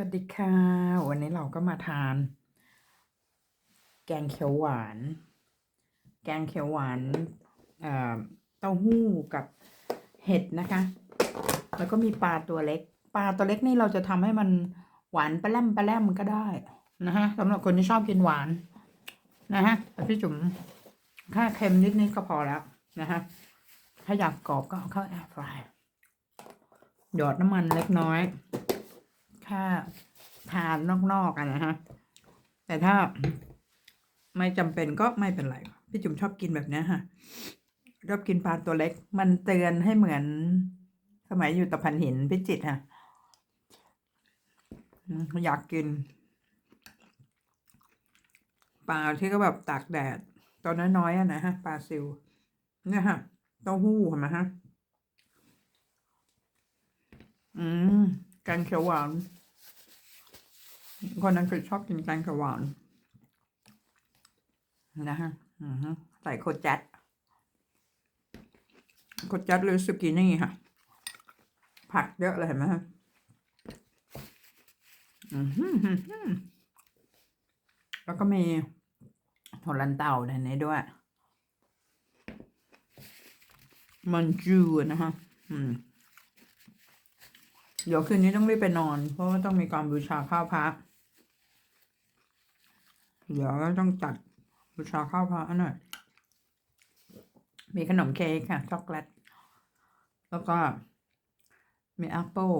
วัสดีค่ะ วันนี้เราก็มาทาน แกงเขียวหวาน แกงเขียวหวานเต้าหู้กับเห็ดนะคะ แล้วก็มีปลาตัวเล็ก ปลาตัวเล็กนี่เราจะทำให้มันหวานปลาแรมปลาแรมก็ได้นะฮะสำหรับคนที่ชอบกินหวานนะฮะแต่พี่จุ๋มแค่เค็มนิดนิดก็พอแล้วนะฮะถ้าอยากกรอบก็เอาเข้าแอร์ฟรายหยอดน้ำมันเล็กน้อย ถ้าทานนอกๆกันนะฮะ แต่ถ้าไม่จำเป็นก็ไม่เป็นไรพี่จุ๋มชอบกินแบบนี้ยค่ะชอบกินปลาตัวเล็ก มันเตือนให้เหมือน สมัยอยู่ตะพันหินพิจิตรค่ะอยากกินปลาที่ก็แบบตากแดดตอนน้อยๆอะนะฮะปลาซิวเนี่ยฮะเต้าหู้เห็นไหมฮะอืม แกงเขียวหวาน คนนั้นคือชอบกินแกงเขียวหวาน นะฮะใส่โคจัดโคจัดหรือสุกินี่ค่ะ ผักเยอะเลยเห็นไหมฮะอือหือแล้วก็มีถั่วลันเต่าในนี้ด้วย มันจูนะฮะ อืม เดี๋ยวคืนนี้ต้องรีบไปนอน เพราะว่าต้องมีการบูชาข้าวพระเดี๋ยวก็ต้องจัดบูชาข้าวพระหน่อยมีขนมเค้กค่ะช็อกโกแลตแล้วก็มีแอปเปิล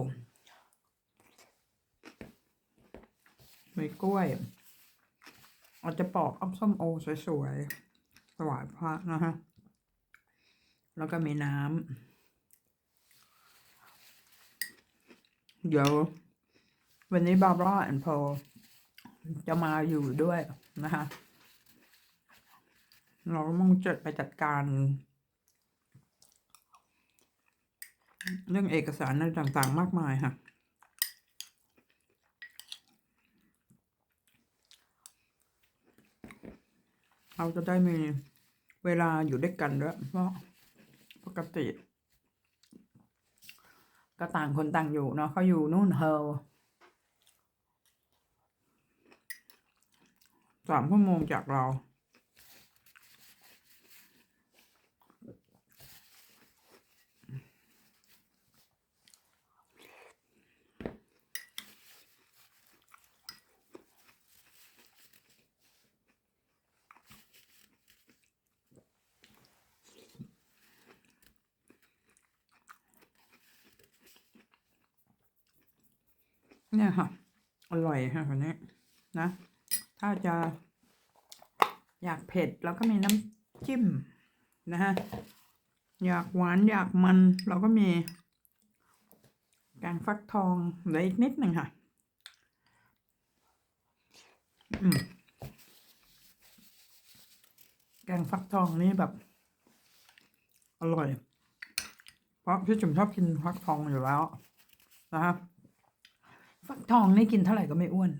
มีกล้วยอาจจะปอกอ้อมส้มโอสวยๆถวายพระนะฮะ แล้วก็มีน้ำ เดี๋ยววันนี้บาร์บราแอนด์พอจะมาอยู่ด้วยนะคะ เราก็ต้องจดไปจัดการ เรื่องเอกสารอะไรต่างๆมากมายค่ะ เราจะได้มีเวลาอยู่ด้วยกันด้วยเพราะปกติ ก็ต่างคนต่างอยู่เนาะเขาอยู่นู่นเฮลสามชั่วโมงจากเรา เนี่ยค่ะ อร่อยค่ะคนนี้นะ ถ้าจะอยากเผ็ดแล้วก็มีน้ำจิ้มนะฮะ อยากหวานอยากมันเราก็มีแกงฟักทองเหลืออีกนิดหนึ่งค่ะ แกงฟักทองนี่แบบ อร่อย เพราะพี่จุ๋มชอบกินฟักทองอยู่แล้วนะครับ ฟักทองนี่กินเท่าไหร่ก็ไม่อ้วน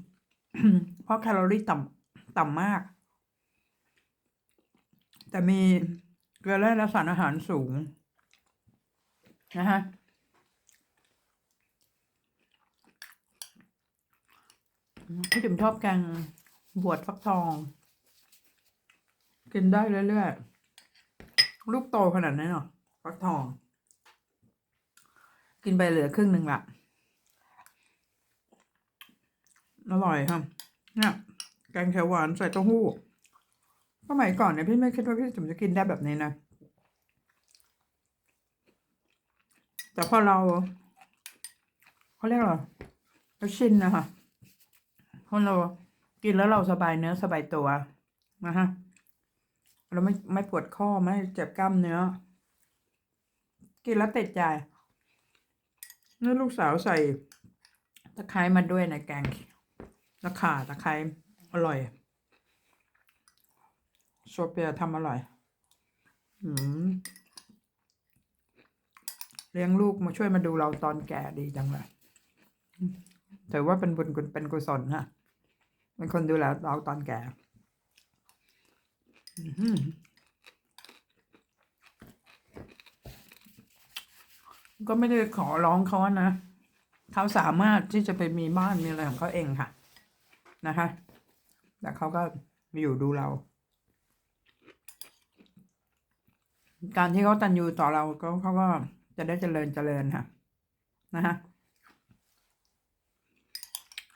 เพราะแคลอรี่ต่ำต่ำมาก แต่มีเกลือแร่และสารอาหารสูง นะฮะพี่จุ๋มชอบแกงบวชฟักทอง กินได้เรื่อยๆลูกโตขนาดนี้เนาะฟักทอง กินไปเหลือครึ่งหนึ่งละ อร่อยครับเนี่ยแกงเขียวหวานใส่เต้าหู้สมัยก่อนเนี่ยพี่ไม่คิดว่าพี่จุ๋มจะกินได้แบบนี้นะ แต่พอเราเขาเรียกอะไรเราชินนะคะพอเรากินแล้วเราสบายเนื้อสบายตัวนะฮะเราไม่ไม่ปวดข้อไม่เจ็บกล้ามเนื้อ กินแล้วติดใจนี่ลูกสาวใส่ตะไคร้มาด้วยในแกง ตะข่าตะไคร้อร่อยโซเปียทำอร่อยอืมเลี้ยงลูกมาช่วยมาดูเราตอนแก่ดีจังเลยถือว่าเป็นบุญคุณเป็นกุศลฮะเป็นคนดูแลเราตอนแก่ก็ไม่ได้ขอร้องเขานะเขาสามารถที่จะไปมีบ้านมีอะไรของเขาเองค่ะ นะคะ แต่เขาก็มาอยู่ดูเรา การที่เขาตันยูต่อเราก็เขาก็จะได้เจริญเจริญค่ะ นะคะ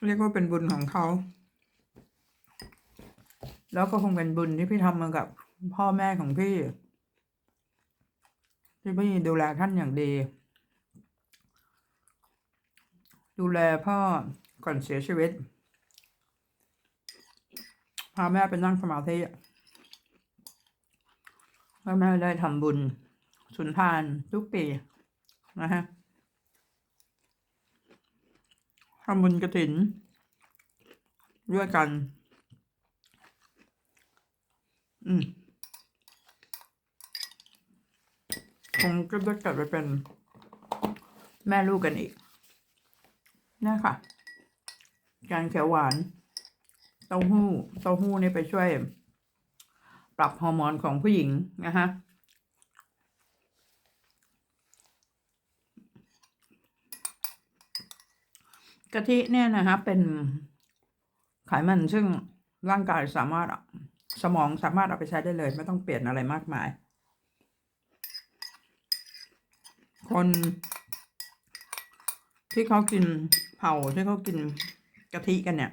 เรียกว่าเป็นบุญของเขา แล้วก็คงเป็นบุญที่พี่ทำมากับพ่อแม่ของพี่ ที่พี่ดูแลท่านอย่างดี ดูแลพ่อก่อนเสียชีวิต พาแม่ไปนั่งสมาธิแล้วแม่ได้ทำบุญสุนทานทุกปีนะฮะทำบุญกระถิน ด้วยกัน อืมคงก็จะกลับไปเป็นแม่ลูกกันอีกนี่ค่ะแกงเขียวหวาน เต้าหู้ เต้าหู้นี่ไปช่วย ปรับฮอร์โมนของผู้หญิงนะคะกะทิเนี่ยนะคะเป็นไขมันซึ่งร่างกายสามารถสมองสามารถเอาไปใช้ได้เลย ไม่ต้องเปลี่ยนอะไรมากมาย คนที่เขากินเผาที่เขากินกะทิกันเนี่ย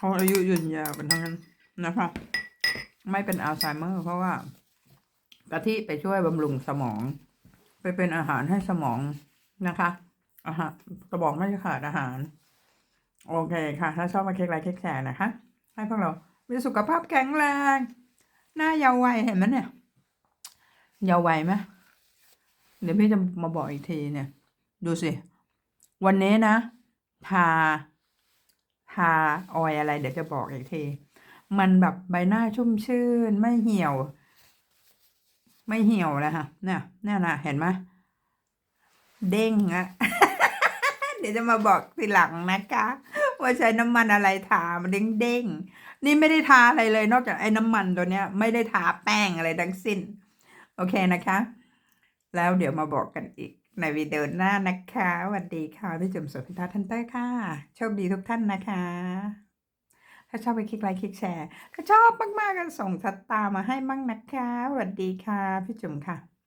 เขาอายุยืนยาวกันทั้งนั้นนะคะไม่เป็นอัลไซเมอร์ เพราะว่ากะทิไปช่วยบำรุงสมอง ไปเป็นอาหารให้สมองนะคะอาหารสมองไม่ขาดอาหาร โอเคค่ะ ถ้าชอบมาเค้กไลค์เค้กแชร์นะคะ ให้พวกเรามีสุขภาพแข็งแรง หน้าเยาว์วัยเห็นไหมเนี่ย เยาว์วัยไหมเดี๋ยวพี่จะมาบอกอีกทีเนี่ย ดูสิ วันนี้นะ ทาาออยอะไร เดี๋ยวจะบอกอีกที มันแบบใบหน้าชุ่มชื่น ไม่เหี่ยว ไม่เหี่ยวแล้วค่ะเนี่ยเนี่ยนะเห็นไหมเด้งอะเดี๋ยวจะมาบอกทีหลังนะคะ ว่าใช้น้ำมันอะไรทา มันเด้งเด้งนี่ไม่ได้ทาอะไรเลย นอกจากไอ้น้ำมันตัวเนี้ย ไม่ได้ทาแป้งอะไรทั้งสิ้น โอเคนะคะ แล้วเดี๋ยวมาบอกกันอีก ในวิดีโอหน้านะคะสวัสดีค่ะพี่จุ๋มสุพิธาทันเตอร์ค่ะ โชคดีทุกท่านนะคะ ถ้าชอบไปคลิกไลค์คลิกแชร์ ถ้าชอบมากๆก็ส่งสตาร์มาให้บ้างนะคะสวัสดีค่ะพี่จุ๋มค่ะ